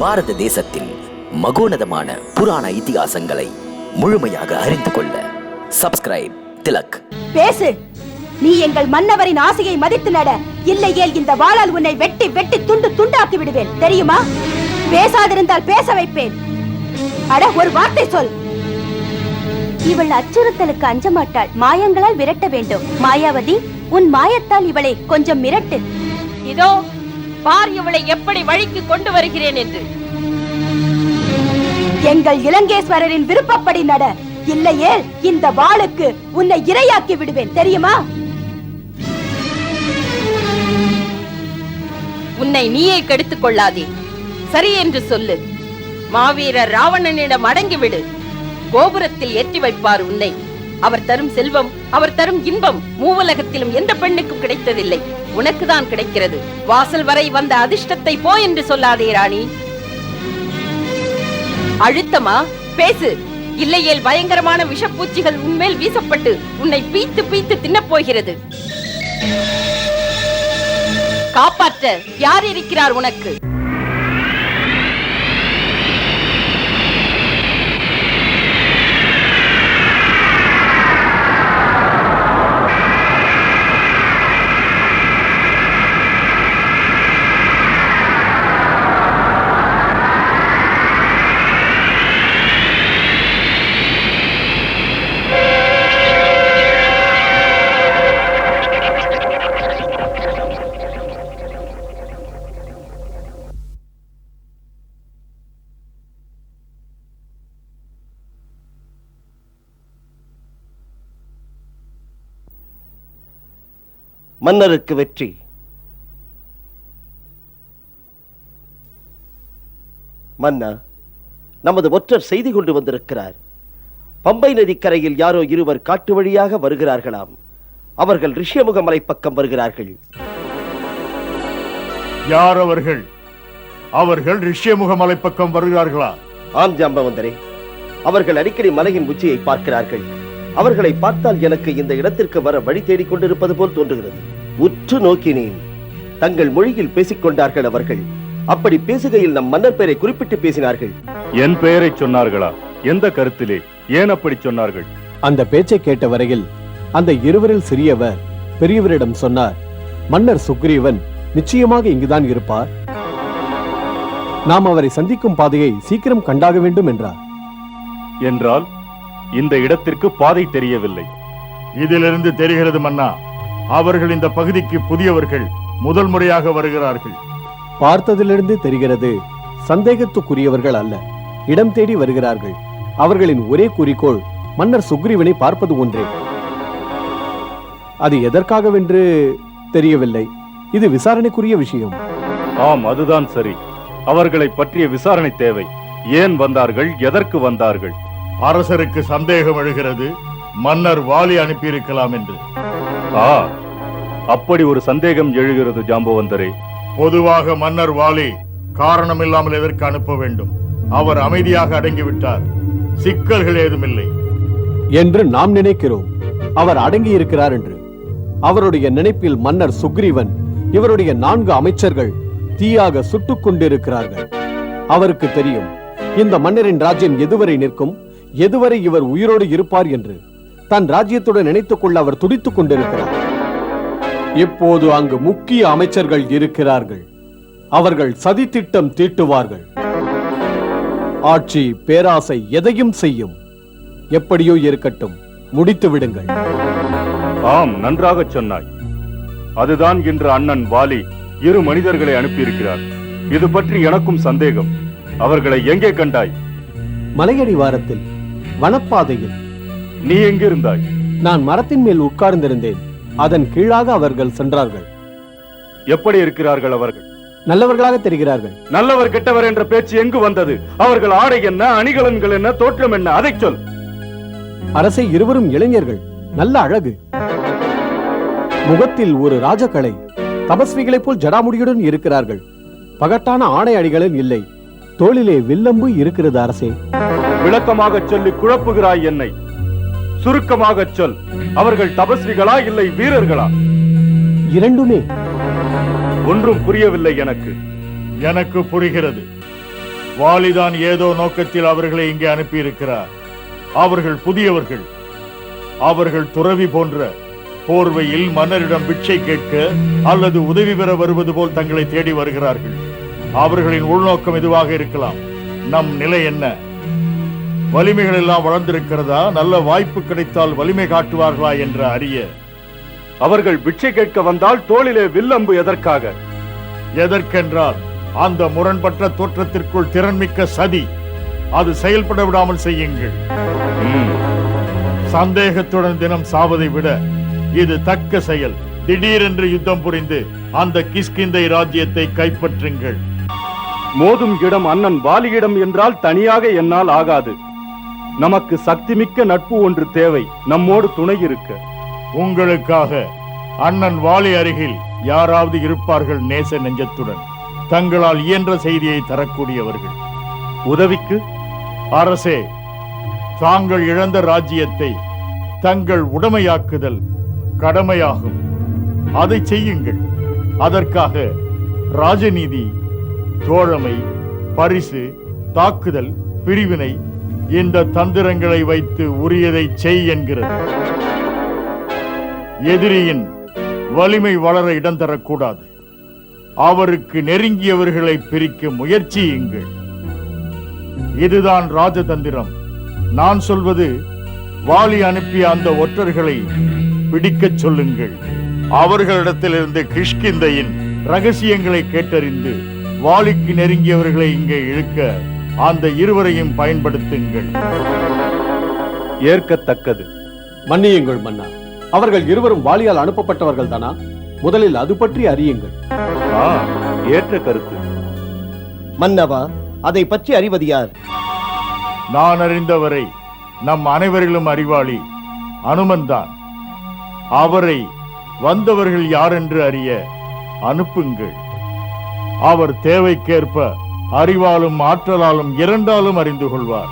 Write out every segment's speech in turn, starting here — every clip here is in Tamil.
பாரத தேசத்தின் மகோனதமான புராண இதிகாசங்களை முழுமையாக அறிந்து கொள்ள சப்ஸ்கிரைப் திலக். பேசு. நீ எங்கள் மன்னவரின் ஆசையை மதித்து நட. இல்லையேல் இந்த வாளால் உன்னை வெட்டி வெட்டி துண்டு துண்டாக்கி விடுவேன். தெரியுமா? பேசாதிருந்தால் பேச வைப்பேன். அட ஒரு வார்த்தை சொல். இவள் அச்சுறுத்தலுக்கு அஞ்ச மாட்டாள் மாயங்களால் விரட்ட வேண்டும். மாயாவதி உன் மாயத்தால் இவளை கொஞ்சம் மிரட்டு. இதோ பார் இவளை எப்படி வழிக்கு கொண்டு வருகிறேன் என்று. எங்கள் இலங்கேஸ்வரரின் விருப்பப்படி நட. இல்லையேல் இந்த வாளுக்கு உன்னை இரையாக்கி விடுவேன் தெரியுமா? உன்னை நீயே கெடுத்துக் கொள்ளாதே. சரி என்று சொல்லு. மாவீரர் ராவணனிடம் அடங்கிவிடு. கோபுரத்தில் ஏற்றி வைப்பார் உன்னை. அவர் தரும் செல்வம் அவர் தரும் இன்பம் மூவுலகத்திலும் எந்த பெண்ணுக்கும் கிடைத்ததில்லை. உனக்குதான் கிடைக்கிறது. வாசல் வரை வந்த அதிர்ஷ்டத்தை போ என்று சொல்லாதே ராணி. அழுத்தமா? பேசு. இல்லையேல் பயங்கரமான விஷப்பூச்சிகள் உன்மேல் வீசப்பட்டு உன்னை பீத்து பீத்து தின்னப் போகிறது. காப்பாற்ற. யார் இருக்கிறார் உனக்கு? மன்னருக்கு வெற்றி. மன்னா நமது ஒற்றர் செய்தி கொண்டு வந்திருக்கிறார். பம்பை நதிக்கரையில் யாரோ இருவர் காட்டு வழியாக வருகிறார்களாம். அவர்கள் ரிஷ்யமுக மலை பக்கம் வருகிறார்கள். யார் அவர்கள்? அவர்கள் ரிஷ்யமுக மலை பக்கம் வருகிறார்களா? ஆம் ஜாம்பவந்தரே. அவர்கள் அடிக்கடி மலையின் உச்சியை பார்க்கிறார்கள். அவர்களை பார்த்தால் எனக்கு இந்த இடத்திற்கு வர வழி தேடிக் கொண்டிருப்பது போல் தோன்றுகிறது. உற்று நோக்கினேன் தங்கள் மொழியில் பேசிக் கொண்டார்கள் அவர்கள். அப்படி பேசுகையில் நம் மன்னர் பெயரை குறிப்பிட்டு பேசினார்கள். என் பெயரை சொன்னார்களா? எந்த கருத்திலே? ஏன் அப்படி சொன்னார்கள்? அந்த பேச்சை கேட்ட வரையில் அந்த இருவரில் சிறியவர் பெரியவரிடம் சொன்னார் மன்னர் சுக்ரீவன் நிச்சயமாக இங்குதான் இருப்பார். நாம் அவரை சந்திக்கும் பாதையை சீக்கிரம் கண்டாக வேண்டும் என்றார். என்றால்? இந்த இடத்திற்கு பாதை தெரியவில்லை. இதிலிருந்து தெரிகிறது மன்னா அவர்கள் இந்த பகுதிக்கு புதியவர்கள் முதல் முறையாக வருகிறார்கள். பார்த்ததிலிருந்து தெரிகிறது சந்தேகத்துக்குரியவர்கள் அல்ல இடம் தேடி வருகிறார்கள். அவர்களின் ஒரே குறிக்கோள் மன்னர் சுக்ரீவனை பார்ப்பது ஒன்றே. அது எதற்காகவென்று தெரியவில்லை. இது விசாரணைக்குரிய விஷயம். ஆம் அதுதான் சரி. அவர்களை பற்றிய விசாரணை தேவை. ஏன் வந்தார்கள் எதற்கு வந்தார்கள்? அரசருக்கு சந்தேகம் எழுகிறது. மன்னர் வாலி அனுப்பியிருக்கலாம் என்று. ஆ அப்படி ஒரு சந்தேகம் எழுகிறது ஜாம்பவந்தரே. பொதுவாக மன்னர் வாலி காரணமில்லாமல் எதற்கு அனுப்ப வேண்டும்? அவர் அமைதியாக அடங்கிவிட்டார். சிக்கல்கள் ஏதுமில்லை என்று நாம் நினைக்கிறோம். அவர் அடங்கி இருக்கிறார் என்று. அவருடைய நினைப்பில் மன்னர் சுக்ரீவன் இவருடைய நான்கு அமைச்சர்கள் தீயாக சுட்டுக் கொண்டிருக்கிறார்கள். அவருக்கு தெரியும் இந்த மன்னரின் ராஜ்யம் எதுவரை நிற்கும்? எதுவரை இவர் உயிரோடு இருப்பார் என்று தன் ராஜ்யத்துடன் நினைத்துக் கொள்ள அவர் துடித்துக் கொண்டிருக்கிறார். இப்போது அங்கு முக்கிய அமைச்சர்கள் இருக்கிறார்கள். அவர்கள் சதித்திட்டம் தீட்டுவார்கள். ஆட்சி பேராசை எதையும் செய்யும். எப்படியோ இருக்கட்டும் முடித்து விடுங்கள். ஆம் நன்றாகச் சொன்னாய். அதுதான் இன்று அண்ணன் வாலி இரு மனிதர்களை அனுப்பியிருக்கிறார். இது பற்றி எனக்கும் சந்தேகம். அவர்களை எங்கே கண்டாய்? மலையடி வாரத்தில் வனப்பாதையில். நீ எங்கிருந்தாய்? நான் மரத்தின் மேல் உட்கார்ந்திருந்தேன். அதன் கீழாக அவர்கள் சென்றார்கள். எப்படி இருக்கிறார்கள் அவர்கள்? நல்லவர்களாக தெரிகிறார்கள். நல்லவர் கெட்டவர் என்ற பேச்சு எங்கு வந்தது? அவர்கள் ஆடை என்ன அணிகலன்கள் என்ன தோற்றம் என்ன? அதைச் சொல். அரசை இருவரும் இளைஞர்கள். நல்ல அழகு. முகத்தில் ஒரு ராஜகலை. தபஸ்விகளைப் போல் ஜடாமுடியுடன் இருக்கிறார்கள். பகட்டான ஆடை அடிகளும் இல்லை. தோளிலே வில்லம்பு இருக்கிறது அரசே. விளக்கமாகச் சொல்லி குழப்புகிறாய் என்னை. சுருக்கமாகச் சொல். அவர்கள் தபஸ்விகளா இல்லை வீரர்களா? இரண்டுமே. ஒன்றும் புரியவில்லை எனக்கு. எனக்கு புரிகிறது. வாலிதான் ஏதோ நோக்கத்தில் அவர்களை இங்கே அனுப்பியிருக்கிறார். அவர்கள் புதியவர்கள். அவர்கள் துறவி போன்ற போர்வையில் மன்னரிடம் பிச்சை கேட்க அல்லது உதவி பெற வருவது போல் தங்களை தேடி வருகிறார்கள். அவர்களின் உள்நோக்கம் எதுவாக இருக்கலாம்? நம் நிலை என்ன? வலிமைகள் எல்லாம் வளர்ந்திருக்கிறதா? நல்ல வாய்ப்பு கிடைத்தால் வலிமை காட்டுவார்களா என்ற அறிய. அவர்கள் பிச்சை கேட்க வந்தால் தோளிலே வில்லம்பு எதற்காக? எதற்கென்றால் அந்த முரண்பட்ட தோற்றத்திற்குள் திறன்மிக்க சதி. அது செயல்பட விடாமல் செய்யுங்கள். சந்தேகத்துடன் தினம் சாவதை விட இது தக்க செயல். திடீரென்று யுத்தம் புரிந்து அந்த கிஷ்கிந்தை ராஜ்யத்தை கைப்பற்றுங்கள். மோதும் இடம் அண்ணன் வாலியிடம் என்றால் தனியாக என்னால் ஆகாது. நமக்கு சக்திமிக்க நட்பு ஒன்று தேவை. நம்மோடு துணை இருக்க. உங்களுக்காக அண்ணன் வாலி அருகில் யாராவது இருப்பார்கள் நேச நெஞ்சத்துடன். தங்களால் இயன்ற செய்தியை தரக்கூடியவர்கள். உதவிக்கு? அரசே தாங்கள் இழந்த ராஜ்யத்தை தங்கள் உடைமையாக்குதல் கடமையாகும். அதை செய்யுங்கள். அதற்காக ராஜநீதி தோழமை பரிசு தாக்குதல் பிரிவினை இந்த தந்திரங்களை வைத்து உரியதை செய் என்கிறது. எதிரியின் வலிமை வளர இடம் தரக்கூடாது. அவருக்கு நெருங்கியவர்களை பிரிக்க முயற்சியுங்கள் இதுதான் ராஜதந்திரம். நான் சொல்வது வாலி அனுப்பிய அந்த ஒற்றர்களை பிடிக்கச் சொல்லுங்கள். அவர்களிடத்திலிருந்து கிஷ்கிந்தையின் ரகசியங்களை கேட்டறிந்து வாலிக்கு நெருங்கியவர்களை இங்கே இழுக்க அந்த இருவரையும் பயன்படுத்துங்கள். ஏற்கத்தக்கது. மன்னியுங்கள் மன்னா. அவர்கள் இருவரும் வாளியால் அனுப்பப்பட்டவர்கள் தானா முதலில் அது பற்றி அறியுங்கள். ஏற்ற கருத்து. மன்னவா அதை பற்றி அறிவது யார்? நான் அறிந்தவரை நம் அனைவரிலும் அறிவாளி அனுமன்தான். அவரை வந்தவர்கள் யார் என்று அறிய அனுப்புங்கள். அவர் தேவைக்கேற்ப அறிவாலும் ஆற்றலாலும் இரண்டாலும் அறிந்து கொள்வார்.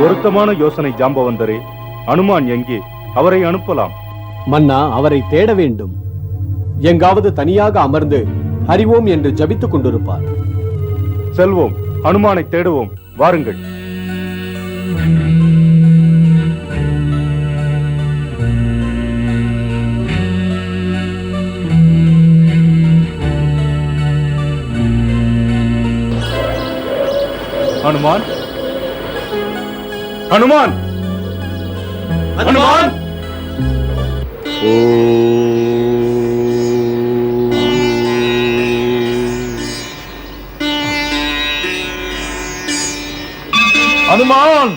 பொருத்தமான யோசனை ஜாம்பவந்தரே அனுமான் எங்கே? அவரை அனுப்பலாம். மன்னா அவரை தேட வேண்டும். எங்காவது தனியாக அமர்ந்து அறிவோம் என்று ஜபித்துக் கொண்டிருப்பார். செல்வோம் அனுமானை தேடுவோம். வாருங்கள். அனுமான் அனுமான் அனுமான் அனுமான்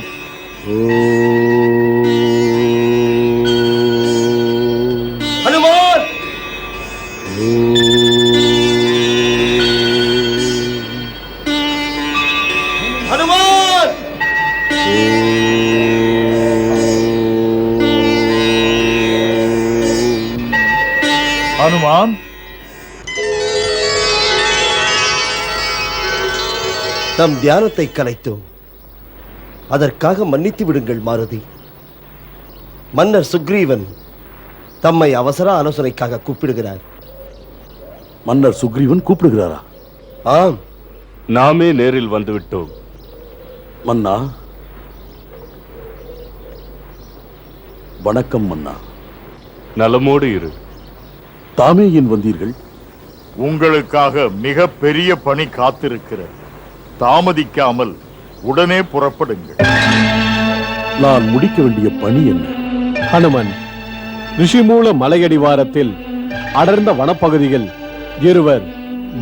தம் தியானத்தை கலைத்தோம். அதற்காக மன்னித்து விடுங்கள் மாருதி. மன்னர் சுக்ரீவன் தம்மை அவசர ஆலோசனைக்காக கூப்பிடுகிறார். மன்னர் சுக்ரீவன் கூப்பிடுகிறாரா? ஆம். நாமே நேரில் வந்துவிட்டோம். மன்னா? வணக்கம் மன்னா. நலமோடு இரு. தாமே ஏன் வந்தீர்கள்? உங்களுக்காக மிக பெரிய பணி காத்திருக்கிறது. தாமதிக்காமல் உடனே புறப்படுங்கள். நான் முடிக்க வேண்டிய பணி என்ன? ஹனுமன் ரிஷிமூல மலையடிவாரத்தில் அடர்ந்த வனப்பகுதியில் இருவர்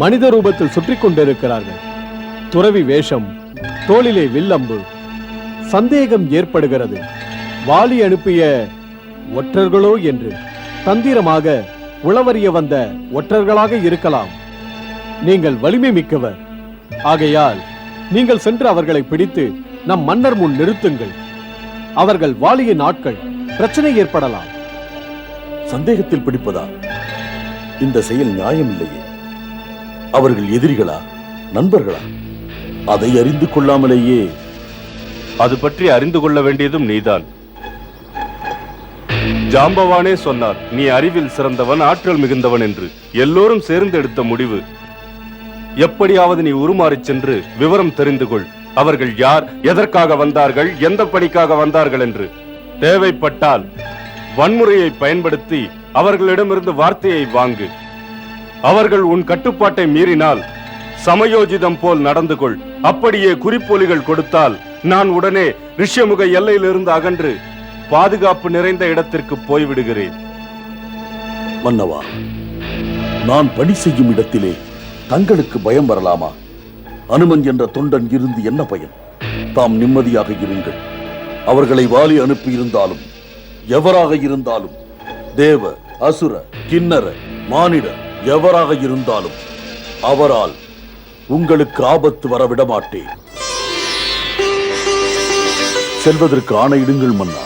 மனித ரூபத்தில் சுற்றிக் கொண்டிருக்கிறார்கள். துறவி வேஷம் தோளிலே வில்லம்பு சந்தேகம் ஏற்படுகிறது. வாலி அனுப்பிய ஒற்றர்களோ என்று தந்திரமாக உளவறிய வந்த ஒற்றர்களாக இருக்கலாம். நீங்கள் வலிமை மிக்கவர். ஆகையால் நீங்கள் சென்று அவர்களை பிடித்து நம் மன்னர் முன் நிறுத்துங்கள். அவர்கள் வாலியின் ஆட்கள் பிரச்சனை ஏற்படலாம். சந்தேகத்தில் பிடிப்பதா? இந்த செயல் நியாயமில்லையே. அவர்கள் எதிரிகளா? நண்பர்களா? அதை அறிந்து கொள்ளாமலேயே. அது பற்றி அறிந்து கொள்ள வேண்டியதும் நீதான். ஜாம்பவானே சொன்னார் நீ அறிவில் சிறந்தவன் ஆற்றல் மிகுந்தவன் என்று. எல்லோரும் சேர்ந்து எடுத்த முடிவு. எப்படியாவது நீ உருமாறிச் சென்று விவரம் தெரிந்து கொள். அவர்கள் யார் எதற்காக வந்தார்கள் எந்த பணிக்காக வந்தார்கள் என்று. தேவைப்பட்டால் வன்முறையை பயன்படுத்தி அவர்களிடமிருந்து வார்த்தையை வாங்கு. அவர்கள் உன் கட்டுப்பாட்டை மீறினால் சமயோஜிதம் போல் நடந்து கொள். அப்படியே குறிப்பொலிகள் கொடுத்தால் நான் உடனே ரிஷ்யமுக எல்லையிலிருந்து அகன்று பாதுகாப்பு நிறைந்த இடத்திற்கு போய்விடுகிறேன். மன்னவா நான் பணி செய்யும் இடத்திலே தங்களுக்கு பயம் வரலாமா? அனுமன் என்ற தொண்டன் இருந்து என்ன பயன்? தாம் நிம்மதியாக இருங்கள். அவர்களை வாலி அனுப்பியிருந்தாலும் எவராக இருந்தாலும் தேவ அசுர கிண்ணற மானிட எவராக இருந்தாலும் அவரால் உங்களுக்கு ஆபத்து வரவிட மாட்டேன் செல்வதற்கு ஆணையிடுங்கள் மன்னா.